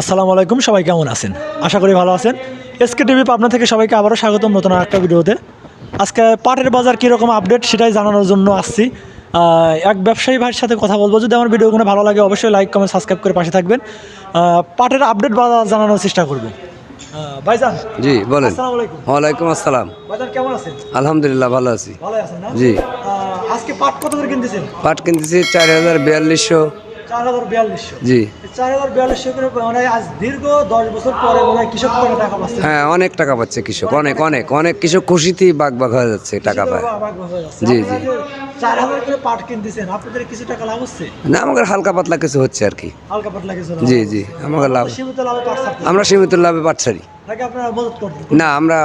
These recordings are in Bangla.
আসসালামু আলাইকুম সবাই কেমন আছেন? আশা করি ভালো আছেন। এসকে টিভি পাবনা থেকে সবাইকে আবারও স্বাগতম নতুন একটা ভিডিওতে। আজকে পাটের বাজার কীরকম আপডেট সেটাই জানানোর জন্য আসছি। এক ব্যবসায়ী ভাইয়ের সাথে কথা বলব। যদি আমার ভিডিওগুলো ভালো লাগে অবশ্যই লাইক কমেন্ট সাবস্ক্রাইব করে পাশে থাকবেন। পাটের আপডেট বাজার জানানোর চেষ্টা করব। ভাইজান জি বলেন। ওয়ালাইকুম আসসালাম। ভাইজান কেমন আছেন? আলহামদুলিল্লাহ ভালো আছি। ভালো আছেন না? জি। আজকে পাট কত করে কিনতেছেন? পাট কিনতেছি চার হাজার বিয়াল্লিশশো। চার হাজার বিয়াল্লিশশো। জি। চার হাজার বিয়াল্লিশশো করে মানে আজ দীর্ঘ দশ বছর পরে মনে কৃষক টাকা পাচ্ছে। হ্যাঁ অনেক টাকা পাচ্ছে কৃষক অনেক অনেক অনেক কৃষক খুশিতেই বাঘ বাঘ হয়ে যাচ্ছে টাকা পায়। জি, জি। চার হাজার করে পাট কিনতেছেন আপনাদের কিছু টাকা লাভ হচ্ছে? না আমাদের হালকা পাতলা কিছু হচ্ছে আর কি। হালকা পাতলা কিছু জি জি আমাদের লাভ সীমিত লাভে পাট আমরা সীমিত লাভে পাট ছাড়ি। না আমরা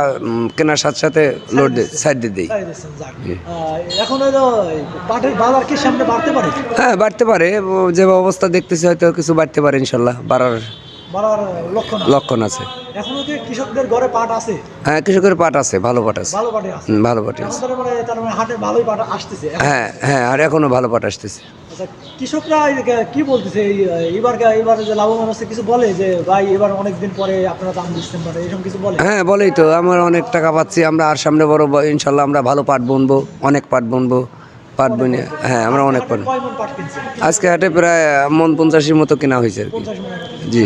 কেনার সাথে সাথে লোড সাইড দিয়ে দিই। এখন পাটের বাজার কি সামনে বাড়তে পারে? হ্যাঁ বাড়তে পারে। যে অবস্থা দেখতেছি হয়তো কিছু বাড়তে পারে ইনশাল্লাহ বাড়ার বাড়ার লক্ষ্য লক্ষণ আছে। এখনও কি কৃষকদের ঘরে পাট আছে? হ্যাঁ কৃষকের পাট আছে ভালো পাট আছে। ভালো পাটে আছে। ভালো পাট আছে। মানে তার মানে হাটে ভালোই পাট আসতেছে। হ্যাঁ হ্যাঁ আর এখনও ভালো পাট আসতেছে। আচ্ছা কৃষকরা কি বলতেছে? এবার এবার যে লাভবান হচ্ছে কিছু বলে যে ভাই এবার অনেক দিন পরে আপনারা দাম দিচ্ছেন মানে এরকম কিছু বলে? হ্যাঁ বলেই তো। আমরা অনেক টাকা পাচ্ছি আমরা আর সামনে বড় ইনশাল্লাহ আমরা ভালো পাট বুনবো অনেক পাট বুনবো। পাট বুনে হ্যাঁ আমরা অনেক পাট। আজকে হাটে প্রায় মন পঞ্চাশের মতো কেনা হয়েছে আর কি। জি।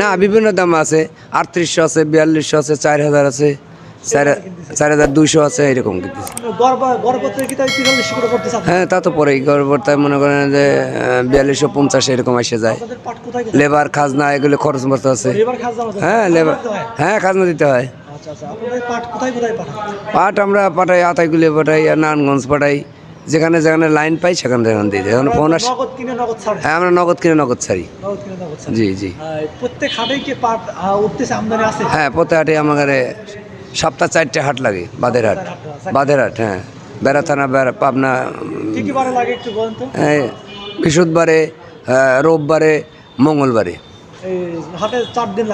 না বিভিন্ন দাম আছে। আটত্রিশশো আছে বিয়াল্লিশশো আছে চার হাজার আছে চার হাজার দুইশো আছে এরকম হ্যাঁ তা তো পরেই গড়বর্তায় মনে করেন যে বিয়াল্লিশশো পঞ্চাশ এরকম এসে যায়। লেবার খাজনা এগুলো খরচ মরচ আছে। হ্যাঁ লেবার? হ্যাঁ খাজনা দিতে হয়। আচ্ছা আচ্ছা আপনাদের পাট কোথায় কোথায় পাঠান? পাট আমরা পাঠাই আতাইগুলি পাঠাই আর নারায়ণগঞ্জ পাঠাই। যেখানে যেখানে লাইন পাই সেখানে সেখানে দিই। এখন ফোন আস নগদ কিনে নগদ ছাড়ে। হ্যাঁ আমরা নগদ কিনে নগদ ছাড়ি। নগদ কিনে নগদ ছাড়ে। জি জি। প্রত্যেক হাটেই কি পাট উঠতেছে আমদানি আছে? হ্যাঁ প্রতি হাটে আমাদের সপ্তাহ চারটে হাট লাগে বাদের হাট। বাদের হাট হ্যাঁ। বেড়া থানা বেড়া পাবনা বৃহস্পতিবারে রোববারে মঙ্গলবারে। চার দিন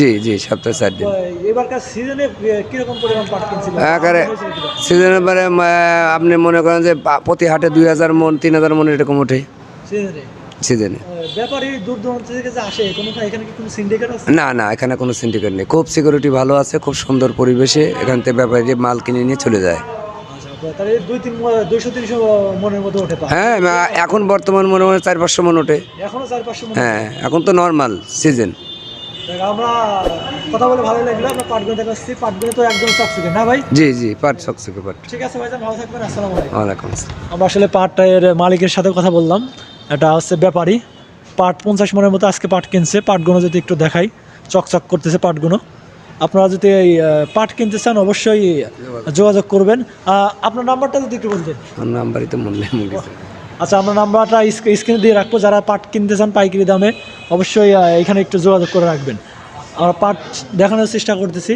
জি জি সপ্তাহে চার দিন। এবারকার সিজনে কীরকম পরিমাণ পাট কিনছিল? একারে সিজনের পরে আপনি মনে করেন যে প্রতি হাটে দুই হাজার মন তিন হাজার মন এরকম ওঠে। সিজনে সিজনে ব্যাপারী দূর দূরান্ত থেকে যে আসে? কোনো এখানে কি কোনো সিন্ডিকেট আছে? না না এখানে কোনো সিন্ডিকেট নেই। খুব সিকিউরিটি ভালো আছে খুব সুন্দর পরিবেশে এখান থেকে ব্যাপারী মাল কিনে নিয়ে চলে যায়। তাহলে দুই তিন দুইশো তিনশো মনের মতো ওঠে হ্যাঁ এখন বর্তমান মনে হয় চার পাঁচশো মন ওঠে। এখনও চার পাঁচশো হ্যাঁ এখন তো নর্মাল সিজন আমরা কথা বলে ভালো লাগল আমরা পাটগুলো দেখা আসছি পাটগুলো তো একদম চকচকে না ভাই? জি জি পাট পাট। ঠিক আছে ভালো থাকবেন আসসালামু আলাইকুম। ওয়ালাইকুম আসসালাম। আমরা আসলে পাটের মালিকের সাথে কথা বললাম এটা হচ্ছে ব্যাপারী। পাট পঞ্চাশ মনের মতো আজকে পাট কিনছে পাটগুলো যদি একটু দেখাই চকচক করতেছে পাটগুলো। আপনারা যদি এই পাট কিনতে চান অবশ্যই যোগাযোগ করবেন। আপনার নাম্বারটা যদি একটু বলতেন। নাম্বারই তো মূল্য আচ্ছা আমরা নাম্বারটা স্ক্রিনে দিয়ে রাখব। যারা পাট কিনতে চান পাইকারি দামে অবশ্যই এখানে একটু যোগাযোগ করে রাখবেন। আমরা পাট দেখানোর চেষ্টা করতেছি।